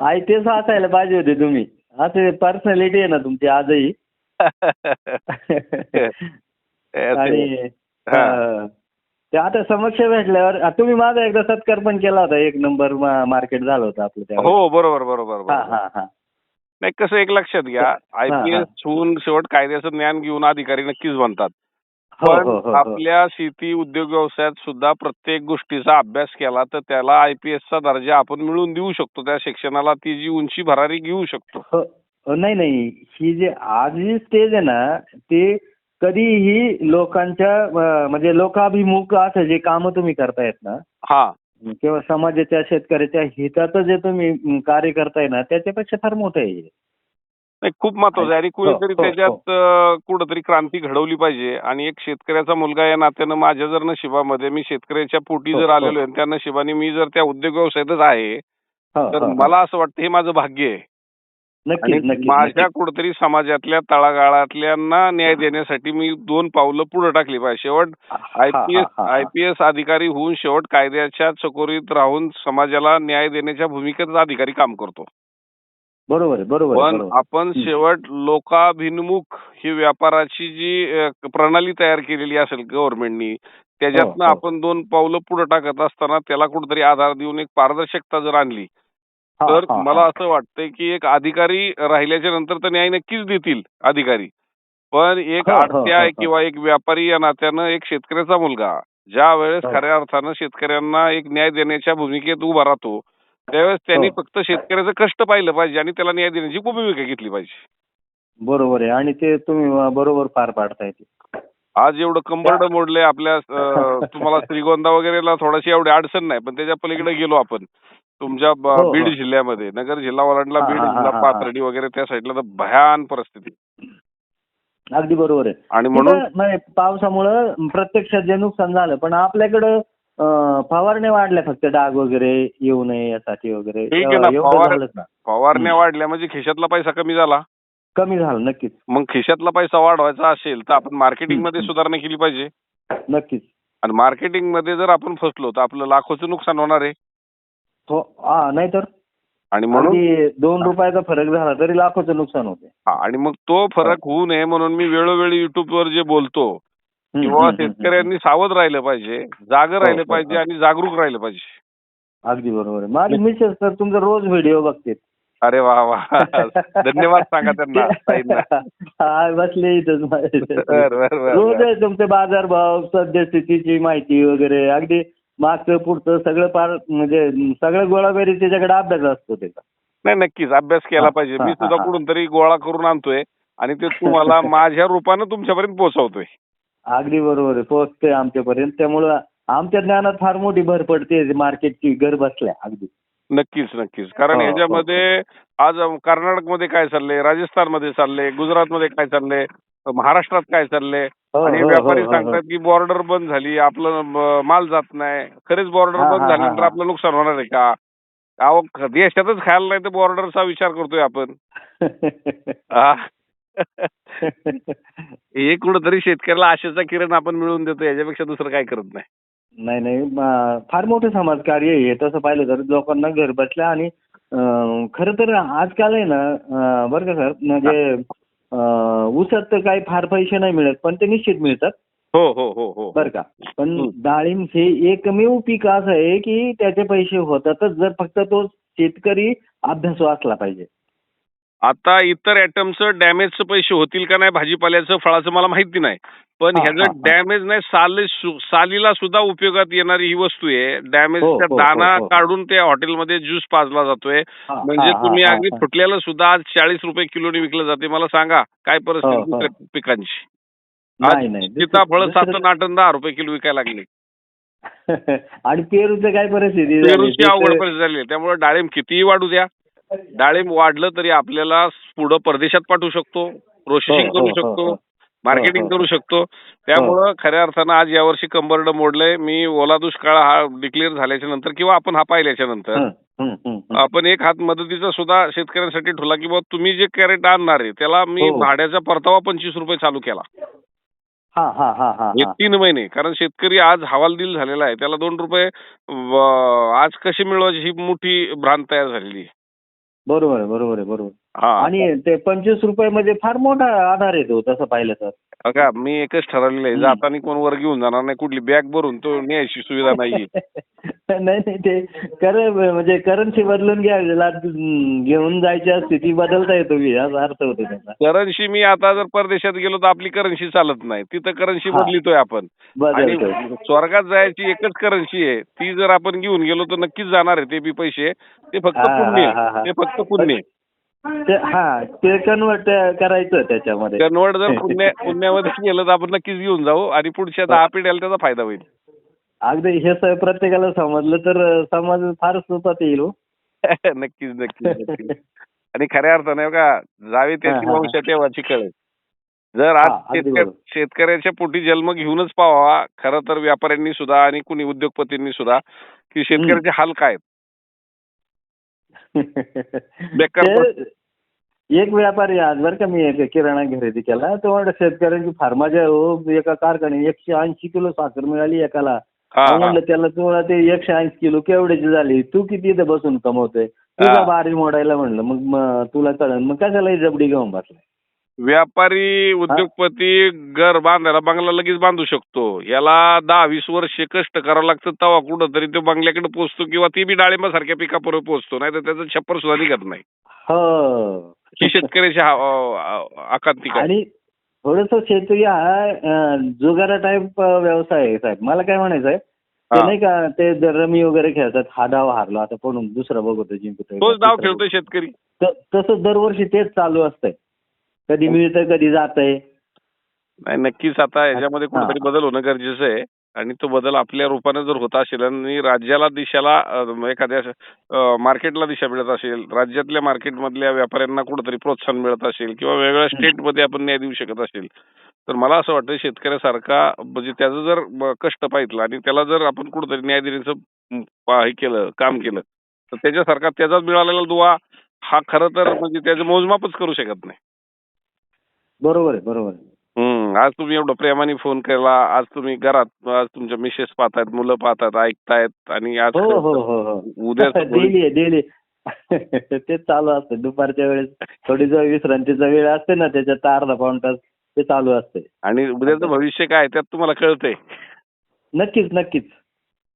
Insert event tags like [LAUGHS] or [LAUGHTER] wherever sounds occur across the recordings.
I S असायला पाहिजे होते तुम्ही. असे पर्सनॅलिटी आहे ना तुमची आजही. [LAUGHS] आणि हा. ते आता समक्ष भेटल्यावर तुम्ही माझा एकदा सत्कार पण केला होता एक नंबर मार्केट झालं होतं आपलं. हो बरोबर बरोबर हा हा हा. नाही कसं एक लक्षात घ्या आयपीएस होऊन शेवट कायद्याचं ज्ञान घेऊन अधिकारी नक्कीच बनतात. पण हो हो, हो. आपल्या शेती उद्योग व्यवसायात सुद्धा प्रत्येक गोष्टीचा अभ्यास केला तर त्याला आयपीएसचा दर्जा आपण मिळवून देऊ शकतो. त्या शिक्षणाला ती जी उंची भरारी घेऊ शकतो. हो हो, नाही नाही. ही जे आज जी स्टेज आहे ना ते कधीही लोकांच्या म्हणजे लोकाभिमुख असं जे कामं तुम्ही करतायत ना हा. किंवा समाजाच्या शेतकऱ्याच्या हिताचं जे तुम्ही कार्य करताय ना त्याच्यापेक्षा फार मोठं आहे हे. नाही खूप महत्वाचं आहे आणि कुणीतरी हो, हो, त्याच्यात अं, कुठंतरी क्रांती घडवली पाहिजे आणि एक शेतकऱ्याचा मुलगा या नात्यानं माझ्या जर नशिबामध्ये मी शेतकऱ्याच्या पोटी हो, जर हो. आलेलो आहे त्या नशिबाने मी जर त्या उद्योग व्यवसायातच आहे हो, तर हो, हो. मला असं वाटतं हे माझं भाग्य आहे माझ्या. कुठेतरी समाजातल्या तळागाळातल्यांना न्याय देण्यासाठी मी दोन पावलं पुढे टाकली पाहिजे शेवट हा, हा, आयपीएस हा, हा. आयपीएस अधिकारी होऊन शेवट कायद्याच्या चकोरीत राहून समाजाला न्याय देण्याच्या भूमिकेत अधिकारी काम करतो बरोबर बरोबर पण आपण. शेवट लोकाभिमुख ही व्यापाराची जी प्रणाली तयार केलेली असेल गव्हर्नमेंटनी त्याच्यातनं हो, हो. आपण दोन पावलं पुढे टाकत असताना त्याला कुठेतरी आधार देऊन एक पारदर्शकता जर आणली तर मला. असं वाटतंय की एक अधिकारी राहिल्याच्या नंतर तर न्याय नक्कीच देतील अधिकारी पण एक हो, आडत्या. किंवा एक व्यापारी या नात्यानं एक शेतकऱ्याचा मुलगा ज्या वेळेस. खऱ्या अर्थानं शेतकऱ्यांना एक न्याय देण्याच्या भूमिकेत उभा राहतो त्यावेळेस त्यांनी हो. फक्त शेतकऱ्याचं कष्ट पाहिलं पाहिजे आणि त्याला न्याय देण्याची भूमिका घेतली पाहिजे. बरोबर आहे. आणि ते तुम्ही बरोबर पार पाडताय ते. आज एवढं कंबरड मोडले आपल्या अं, [LAUGHS] तुम्हाला श्रीगोंदा वगैरेला थोडीशी एवढी अडचण नाही पण त्याच्या पलीकडे गेलो आपण. तुमच्या ब- हो, हो. बीड जिल्ह्यामध्ये नगर जिल्हा ओलांडला हा, बीड हा, हा, जिल्हा हा, पाथर्डी वगैरे त्या साईडला तर भयान परिस्थिती. अगदी बरोबर आहे. आणि म्हणून तिथं नाही पावसामुळं प्रत्यक्षात जे नुकसान झालं पण आपल्याकडं फवारण्या वाढल्या फक्त डाग वगैरे येऊ नये यासाठी वगैरे. ठीक आहे ना, एवढं फवार- झालंच ना फवारण्या वाढल्या म्हणजे खिशातला पैसा कमी झाला? कमी झालं नक्कीच. मग खिशातला पैसा वाढवायचा असेल तर आपण मार्केटिंगमध्ये. सुधारणा केली पाहिजे. नक्कीच. आणि मार्केटिंगमध्ये जर आपण फसलो तर आपलं लाखोचं नुकसान होणार आहे. हो हा नाहीतर आणि म्हणून? अगदी दोन रुपयाचा फरक झाला तरी लाखोचं नुकसान होते. हा, आणि मग तो फरक होऊ नये म्हणून मी वेळोवेळी युट्यूबवर जे बोलतो किंवा शेतकऱ्यांनी सावध राहिलं पाहिजे जागं राहिलं हो, पाहिजे हो. आणि जागरूक राहिलं पाहिजे. अगदी बरोबर आहे माझी मिसेस तर तुमचा रोज व्हिडिओ बघते अरे वा वा [LAUGHS] धन्यवाद सांगा त्यांना. हा, बसले रोज. आहे तुमचे बाजारभाव सद्यस्थितीची माहिती वगैरे अगदी मागचं पुढचं सगळं पार म्हणजे सगळं गोळाबेरी त्याच्याकडे अभ्यास असतो त्याचा नाही नक्कीच अभ्यास केला हा, पाहिजे हा, मी हा, सुद्धा हा. कुठून तरी गोळा करून आणतोय आणि ते तुम्हाला [LAUGHS] माझ्या रूपानं तुमच्यापर्यंत पोहोचवतोय अगदी बरोबर आहे. पोहोचते आमच्यापर्यंत. त्यामुळं आमच्या ज्ञानात फार मोठी भर पडते मार्केटची घर बसल्या अगदी. नक्कीच नक्कीच. कारण हो, हो, ह्याच्यामध्ये आज कर्नाटकमध्ये काय चाललंय? राजस्थानमध्ये चाललंय? गुजरातमध्ये काय चाललंय? महाराष्ट्रात काय चाललंय? हो, आणि हो, व्यापारी हो, हो, सांगतात की बॉर्डर बंद झाली आपलं माल जात नाही. खरेच बॉर्डर हा, बंद हा, झाल्यानंतर हा. आपलं नुकसान होणार आहे का? अहो देशातच खायला नाही तर बॉर्डरचा विचार करतोय आपण. [LAUGHS] [LAUGHS] हा. कुठंतरी शेतकऱ्याला आशेचा किरण आपण मिळवून देतो याच्यापेक्षा दुसरं काय करत नाही. नाही नाही म- फार मोठं समाजकार्य आहे. हे तसं पाहिलं तर लोकांना घर बसल्या आणि अं, खरं तर आजकाल आहे ना अं, बरं का सर म्हणजे अं, ऊसात तर काही फार पैसे नाही मिळत पण ते निश्चित मिळतात. हो हो हो हो. बरं का. पण हं. डाळिंब हे एकमेव पीक असं आहे की त्याचे पैसे होतातच जर फक्त तो शेतकरी अभ्यासू असला पाहिजे. आता इतर ॲटमचं डॅमेजचं पैसे होतील का नाही भाजीपाल्याचं फळाचं मला माहिती नाही पण ह्याचं. डॅमेज नाही साली सालीला सुद्धा उपयोगात येणारी ही वस्तू आहे डॅमेजचा हो, हो, दाना हो. काढून त्या हॉटेलमध्ये ज्यूस पाजला जातोय म्हणजे तुम्ही अगदी. फुटल्याला सुद्धा आज चाळीस रुपये किलोने विकलं जाते मला सांगा काय परिस्थिती पिकांची सीताफळ सात नाटन दहा रुपये किलो विकायला लागले [LAUGHS] आणि पेरूचं काय परिस्थिती? पेरूची तर- परिस्थिती झाली. त्यामुळे डाळिंब कितीही वाढू द्या डाळिंब वाढलं तरी आपल्याला पुढं परदेशात पाठवू शकतो प्रोसेसिंग हो, करू हो, शकतो हो. मार्केटिंग हो. करू शकतो त्यामुळं खऱ्या अर्थानं आज यावर्षी कंबरड मोडलंय मी ओला दुष्काळ हा डिक्लेअर झाल्याच्यानंतर किंवा आपण हा पाहिल्याच्या नंतर. आपण एक हात मदतीचा सुद्धा शेतकऱ्यांसाठी ठेवला की बाबा तुम्ही जे कॅरेट आणणार आहे त्याला मी. भाड्याचा परतावा पंचवीस रुपये चालू केला. तीन महिने कारण शेतकरी आज हवालदिल झालेला आहे त्याला दोन रुपये आज कसे मिळवायचे ही मोठी भ्रांत तयार झालेली आहे बरोबर आहे बरोबर आहे बरोबर आणि ते पंचवीस रुपये म्हणजे फार मोठा आधार येतो तसं पाहिलं तर. बघा मी एकच ठरवलेलं आहे. जाताना कोण वर घेऊन जाणार नाही. कुठली बॅग भरून तो न्यायची सुविधा नाहीये. [LAUGHS] नाही नाही ते कर म्हणजे करन्सी बदलून घ्यायला घेऊन जायच्या स्थिती बदलता येतो की असा अर्थ होतो त्याचा. करन्सी मी आता जर परदेशात गेलो तर आपली करन्सी चालत नाही. तिथं करन्सी. बदलितोय आपण. आणि स्वर्गात जायची एकच करन्सी आहे. ती जर आपण घेऊन गेलो तर नक्कीच जाणार आहे. ते बी पैसे. ते फक्त पुण्य. ते फक्त पुण्य. ते हा ते कन्वर्ट करायचं त्याच्यामध्ये कन्वर्ट जर [LAUGHS] पुण्य पुण्यामध्ये गेलं तर आपण नक्कीच घेऊन जाऊ आणि पुढच्या दहा पिढ्याला त्याचा फायदा होईल अगदी हे स- प्रत्येकाला समजलं तर समाज फार सुपात येईल हो. [LAUGHS] नक्कीच नक्कीच नक्कीच आणि खऱ्या अर्थाने का जावी त्याची हा, हा. वंश तेव्हाची कळेल जर आज हा, अगदी बरोबर. शेतकऱ्याच्या पोटी जन्म घेऊनच पाहावा खरं तर व्यापाऱ्यांनी सुद्धा आणि कुणी उद्योगपतींनी सुद्धा की शेतकऱ्याचे हाल काय आहेत. [LAUGHS] बेकार ते एक व्यापारी आज बरं का मी एक किराणा खरेदी केला तो म्हणतो शेतकऱ्यांची फार्माच्या हो एका कारखान्यात एकशे ऐंशी किलो साखर मिळाली एकाला. म्हणलं त्याला तुम्हाला ते एकशे ऐंशी किलो केवढ्याची झाली? तू किती इथं बसून कमवतोय? तुझा. बारी मोडायला म्हणलं मग तुला कळलं. मग कशाला जबडी घेऊन बसलाय? व्यापारी उद्योगपती घर बांधायला बंगला लगेच बांधू शकतो. याला दहा वीस वर्ष कष्ट करावं लागतं तेव्हा कुठं तरी तो बंगल्याकडे पोहोचतो किंवा ती बी डाळिंबासारख्या पिकापर्यंत पोहोचतो नाही तर त्याचं छप्पर सुद्धा निघत नाही. हो. ही शेतकऱ्याची आकांतिक. आहे आणि थोडस शेतकरी हा जुगारा टाईप व्यवसाय आहे साहेब. मला काय म्हणायचंय ते हा. नाही का ते रमी वगैरे खेळतात हा डाव हारलो आता पडून दुसरा बघतो जिंकतोय तोच डाव खेळतोय शेतकरी. तसं दरवर्षी तेच चालू असतंय. कधी मिळतंय कधी जातंय. नाही नक्कीच आता याच्यामध्ये. कुठेतरी बदल होणं गरजेचं आहे. आणि तो बदल आपल्या रूपाने जर होत असेल आणि राज्याला दिशेला एखाद्या मार्केटला दिशा मिळत असेल राज्यातल्या मार्केटमधल्या व्यापाऱ्यांना कुठेतरी प्रोत्साहन मिळत असेल किंवा वेगवेगळ्या स्टेटमध्ये आपण न्याय देऊ शकत असेल तर मला असं वाटतं शेतकऱ्यासारखा म्हणजे त्याचं जर कष्ट पाहिलं आणि त्याला जर आपण कुठेतरी न्याय देण्याचं हे केलं काम केलं तर त्याच्यासारखा त्याचा मिळालेला दुवा हा खरं तर म्हणजे त्याचं मोजमापच करू शकत नाही. बरोबर आहे बरोबर आहे. आज तुम्ही एवढं प्रेमाने फोन केला. आज तुम्ही घरात आज तुमच्या मिसेस पाहतायत मुलं पाहतात ऐकतायत आणि आज हो हो हो हो. उद्याचं भवि- [LAUGHS] डेली आहे डेली. [LAUGHS] तेच चालू असतं. दुपारच्या वेळेस थोडी जो विश्रांतीचा वेळ असते ना त्याच्यात अर्धा पाऊण तास ते चालू असते. आणि उद्याचं भविष्य काय त्यात तुम्हाला कळतंय. नक्कीच नक्कीच.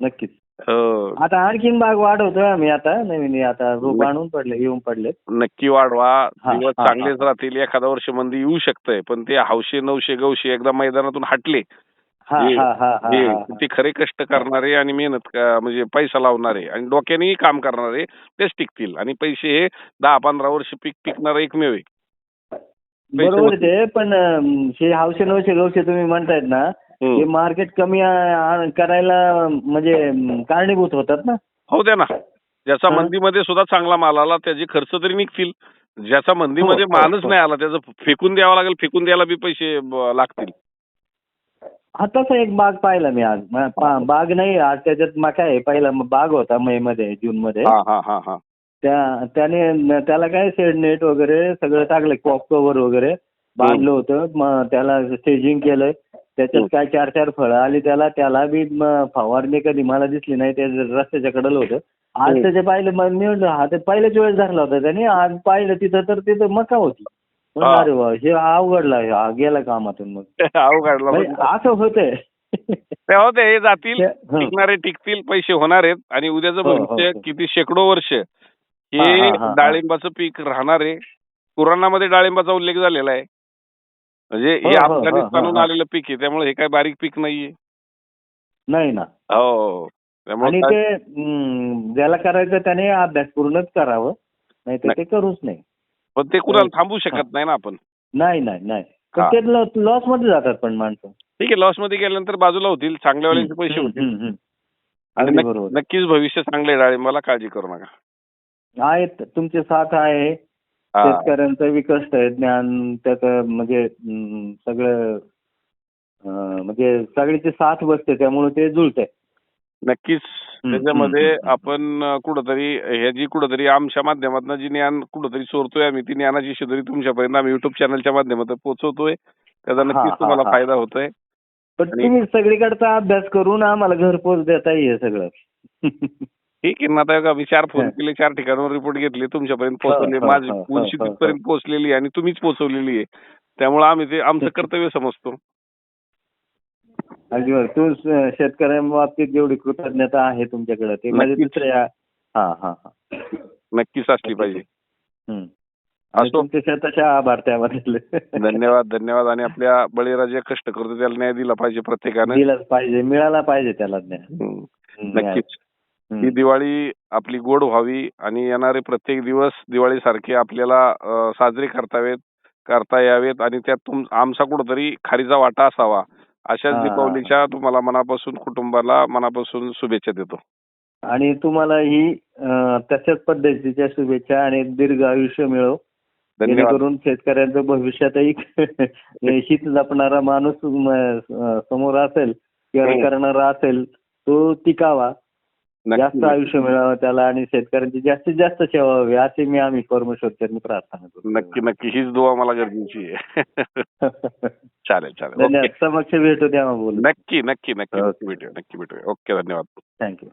नक्कीच. हो. आता आणखीन बाग वाढवतोय आम्ही आता नवीन आता रोप आणून पडले येऊन पडले नक्की वाढवा. हा, दिवस हा, चांगलेच. राहतील. एखादा वर्ष मंदी येऊ शकतंय पण ते हौशे नऊशे गौशे एकदा मैदानातून हटले हा हे- हा हा हा हे हा. ते खरे कष्ट करणारे आणि मेहनत क- म्हणजे पैसा लावणारे आणि डोक्यानेही काम करणारे तेच टिकतील. आणि पैसे हे दहा पंधरा वर्ष पीक टिकणार एकमेव आहे. बरोबर आहे ते पण अं, हे हौशे नऊशे गवशे तुम्ही म्हणतायत ना हे मार्केट कमी आ- करायला म्हणजे कारणीभूत होतात ना? हो द्या ना. ज्याचा हा. मंदीमध्ये सुद्धा चांगला माल आला त्याचे खर्च तरी निघतील. ज्याचा मंदीमध्ये हो, हो, मालच हो. नाही आला त्याचं फेकून द्यावा लागेल फेकून द्यायला बी पैसे ब- लागतील. हा तसा एक बाग पाहिला मी आज. म- पा- बाग नाही आज त्याच्यात मका आहे पहिला म- बाग होता मे मध्ये जून मध्ये हा हा हा हा. त्या त्याने न- त्याला काय शेड नेट वगैरे सगळं टाकलं कॉक कव्हर वगैरे बांधलं होतं. मग त्याला स्टेजिंग केलंय. त्याच्यात हम्म. काय चार चार फळं आली त्याला त्याला बी म- फवारणी कधी मला दिसली नाही ते रस्त्याच्या कडेला होतं आज हम्म. त्याचे पाहिलं मग मी म्हटलं हा ते पहिल्याच वेळेस धरला होता त्याने आज पाहिलं तिथं तर तिथं मका होती म्हणलं, हा. अरे वा हे अवघडला हा गेला कामातून मग [LAUGHS] अवघडला म्हणजे असं होतंय ते हो ते हे जातील हं. टिकणारे टिकतील पैसे होणार आहेत आणि उद्याचं हो, हो, भविष्य हो. किती शेकडो वर्ष हा, हा, हे हा. डाळिंबाचं पीक राहणार आहे कुराणामध्ये डाळिंबाचा उल्लेख झालेला आहे म्हणजे हो, हे हो, हो, अफगाणिस्तानहून हो. आलेलं पीक आहे त्यामुळे हे काय बारीक पीक नाहीये. नाही ना. हो त्यामुळे आणि काय- ते हम्म, ज्याला करायचं त्याने अभ्यास पूर्णच करावं नाही. तर ते करूच नाही. पण ते कुणाला थांबू शकत नाही ना आपण. नाही नाही नाही. पण हा. ते लॉसमध्ये जातात पण माणसं. ठीक आहे लॉसमध्ये गेल्यानंतर बाजूला होतील चांगल्या वेळेचे पैसे हम्म, होतील. हम्म, हम्म. आणि अगदी नक्क- बरोबर. नक्कीच भविष्य चांगले आहे डाळिंबाला काळजी करू नका. आहेत तुमचे साथ आहे. शेतकऱ्यांचं विकस्त आहे ज्ञान त्याचं म्हणजे सगळं म्हणजे सगळीची साथ बसते त्यामुळे ते जुळतंय. नक्कीच. त्याच्यामध्ये. आपण कुठंतरी हे जी कुठंतरी आमच्या माध्यमातून जी ज्ञान कुठंतरी चोरतोय आम्ही ती ज्ञानाची शिदोरी तुमच्यापर्यंत आम्ही युट्यूब चॅनलच्या माध्यमातून पोहोचवतोय. त्याचा हा, नक्कीच हा, तुम्हाला हा. फायदा होतोय. पण तुम्ही सगळीकडचा अभ्यास करून आम्हाला घरपोच देता ये सगळं. [LAUGHS] ठीक आहे ना आता मी चार फोन. केले चार ठिकाणावर रिपोर्ट घेतले तुमच्यापर्यंत पोहोचवले हा, माझी हा, हा, उंची हा, तिथपर्यंत पोहोचलेली आहे आणि तुम्हीच पोहोचवलेली आहे. त्यामुळे आम्ही ते आमचं कर्तव्य समजतो. अगदी बरं तू शेतकऱ्यांबाबतीत जेवढी कृतज्ञता आहे तुमच्याकडे ते म्हणजे नक्कीच. दुसऱ्या हा हा हा. नक्कीच असली पाहिजे. असो. शतशः आभार त्यामधले धन्यवाद [LAUGHS] धन्यवाद. आणि आपल्या बळीराजे कष्ट करतो त्याला न्याय दिला पाहिजे प्रत्येकानं. दिलाच पाहिजे मिळाला पाहिजे त्याला ज्ञान. न्याय. नक्कीच. ही दिवाळी आपली गोड व्हावी आणि येणारे प्रत्येक दिवस दिवाळीसारखे आपल्याला अं, साजरे करतावेत करता यावेत आणि त्यात आमचा कुठंतरी खारीचा वाटा असावा. अशाच. दीपावलीच्या तुम्हाला मनापासून कुटुंबाला मनापासून शुभेच्छा देतो. आणि तुम्हाला ही तशाच पद्धतीच्या शुभेच्छा आणि दीर्घ आयुष्य मिळो. धन्यवाद. जेणेकरून शेतकऱ्यांचं भविष्यातही हित [LAUGHS] जपणारा माणूस समोर असेल किंवा हो. करणारा असेल तो टिकावा. जास्त आयुष्य मिळावं त्याला आणि शेतकऱ्यांची जास्तीत जास्त सेवा व्हावी अशी मी आम्ही परमेश्वरचरणी प्रार्थना करतो. नक्की नक्की. हीच दुवा मला गरजेची आहे. [LAUGHS] चालेल चालेल. समक्ष भेटू तेव्हा बोलू. नक्की नक्की नक्की. ओके. नक्की भेटूया नक्की भेटूया. ओके धन्यवाद. थँक्यू.